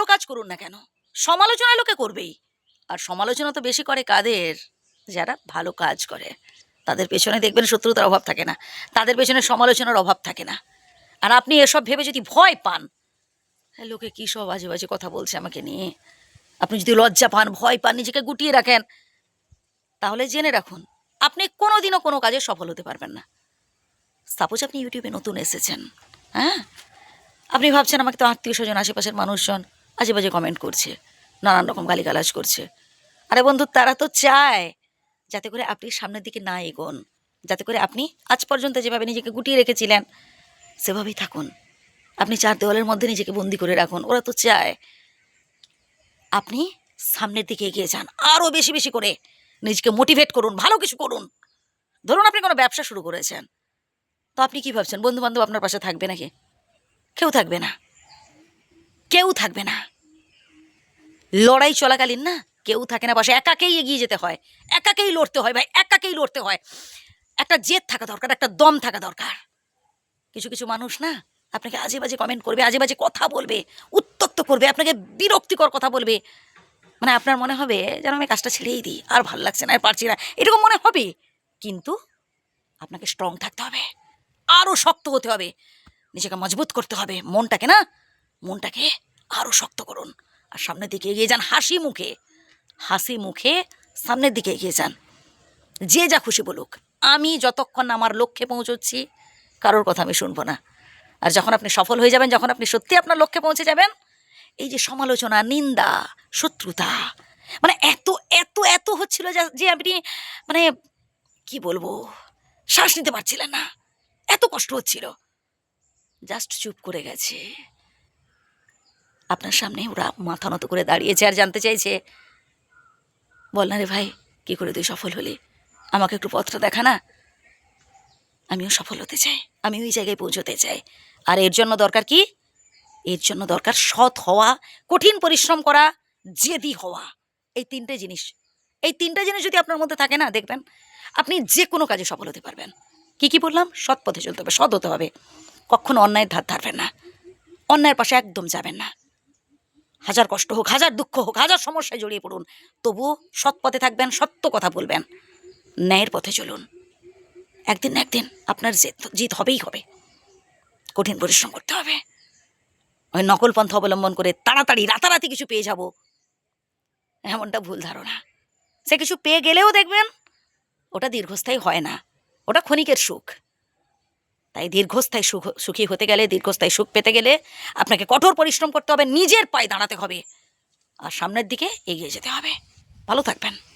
ভালো কাজ করুন না কেন? সমালোচনা লোকে করবেই। আর সমালোচনা তো বেশি করে কাদের? যারা ভালো কাজ করে। তাদের পেছনে দেখবেন শত্রুতার অভাব থাকে না। তাদের পেছনে সমালোচনার অভাব থাকে না। আর আপনি এসব ভেবে যদি ভয় পান লোকে কী সব বাজে বাজে কথা বলছে আমাকে নিয়ে? আপনি যদি লজ্জা পান, ভয় পান, নিজেকে গুটিয়ে রাখেন, তাহলে জেনে রাখুন, আপনি কোনোদিনও কোনো কাজে সফল হতে পারবেন না। সাপোজ আপনি ইউটিউবে নতুন এসেছেন হ্যাঁ? আপনি ভাবছেন আমাকে তো আত্মীয় স্বজন, আশেপাশের মানুষজন আজে বাজে কমেন্ট করছে, নানান রকম গালিগালাজ করছে। আরে বন্ধু, তারা তো চায় যাতে করে আপনি সামনের দিকে না এগোন, যাতে করে আপনি আজ পর্যন্ত যেভাবে নিজেকে গুটিয়ে রেখেছিলেন, সেভাবেই থাকুন। আপনি চার দেওয়ালের মধ্যে নিজেকে বন্দি করে রাখুন, ওরা তো চায়। আপনি সামনের দিকে এগিয়ে যান আরও বেশি বেশি করে নিজেকে মোটিভেট করুন, ভালো কিছু করুন। ধরুন আপনি কোনো ব্যবসা শুরু করেছেন, তো আপনি কি ভাবছেন বন্ধু বান্ধব আপনার পাশে থাকবে নাকি? কেউ থাকবে না। কেউ থাকবে না। লড়াই চলাকালীন না কেউ থাকে না পাশে একাকেই এগিয়ে যেতে হয়, একাকেই লড়তে হয় ভাই, একাকেই লড়তে হয়। একটা জেদ থাকা দরকার, একটা দম থাকা দরকার। কিছু কিছু মানুষ না আপনাকে আজে বাজে কমেন্ট করবে, আজে বাজে কথা বলবে উত্তক্ত করবে, আপনাকে বিরক্তিকর কথা বলবে। মানে আপনার মনে হবে যেন আমি কাজটা ছেড়েই দিই, আর ভালো লাগছে না, আর পারছি না, এরকম মনে হবে। কিন্তু আপনাকে স্ট্রং থাকতে হবে আরও শক্ত হতে হবে, নিজেকে মজবুত করতে হবে, মনটাকে না, মনটাকে আরও শক্ত করুন। আর সামনের দিকে এগিয়ে যান হাসি মুখে। হাসি মুখে সামনের দিকে এগিয়ে যান। যে যা খুশি বলুক। আমি যতক্ষণ আমার লক্ষ্যে পৌঁছচ্ছি, কারোর কথা আমি শুনব না। আর যখন আপনি সফল হয়ে যাবেন, যখন আপনি সত্যি আপনার লক্ষ্যে পৌঁছে যাবেন, এই যে সমালোচনা, নিন্দা, শত্রুতা মানে এত এত এত হচ্ছিল যা- যে আপনি মানে কি বলব, শ্বাস নিতে পারছিলেন না। এত কষ্ট হচ্ছিল। জাস্ট চুপ করে গেছে। আপনার সামনে ওরা মাথা নত করে দাঁড়িয়েছে আর জানতে চাইছে। বল না রে ভাই, কী করে তুই সফল হলি? আমাকে একটু পথটা দেখা না? আমিও সফল হতে চাই, আমি ওই জায়গায় পৌঁছতে চাই। আর এর জন্য দরকার কি? এর জন্য দরকার সৎ হওয়া, কঠিন পরিশ্রম করা, জেদি হওয়া। এই তিনটে জিনিস। এই তিনটে জিনিস যদি আপনার মধ্যে থাকে না, দেখবেন আপনি যে কোনো কাজে সফল হতে পারবেন। কি কি বললাম? সৎ পথে চলতে হবে, সৎ হতে হবে। কখনো অন্যায়ের ধার ধারবেন না। অন্যায়ের পাশে একদম যাবেন না। হাজার কষ্ট হোক, হাজার দুঃখ হোক, হাজার সমস্যায় জড়িয়ে পড়ুন। তবুও সৎ পথে থাকবেন, সত্য কথা বলবেন। ন্যায়ের পথে চলুন। একদিন না একদিন আপনার জেদ- জিত হবেই হবে। কঠিন পরিশ্রম করতে হবে। ওই নকল পন্থা অবলম্বন করে তাড়াতাড়ি, রাতারাতি কিছু পেয়ে যাব। এমনটা ভুল ধারণা। সে কিছু পেয়ে গেলেও দেখবেন ওটা দীর্ঘস্থায়ী হয় না। ওটা ক্ষণিকের সুখ। তাই দীর্ঘস্থায়ী সুখ, সুখী হতে গেলে, দীর্ঘস্থায়ী সুখ পেতে গেলে আপনাকে কঠোর পরিশ্রম করতে হবে, নিজের পায়ে দাঁড়াতে হবে। আর সামনের দিকে এগিয়ে যেতে হবে। ভালো থাকবেন।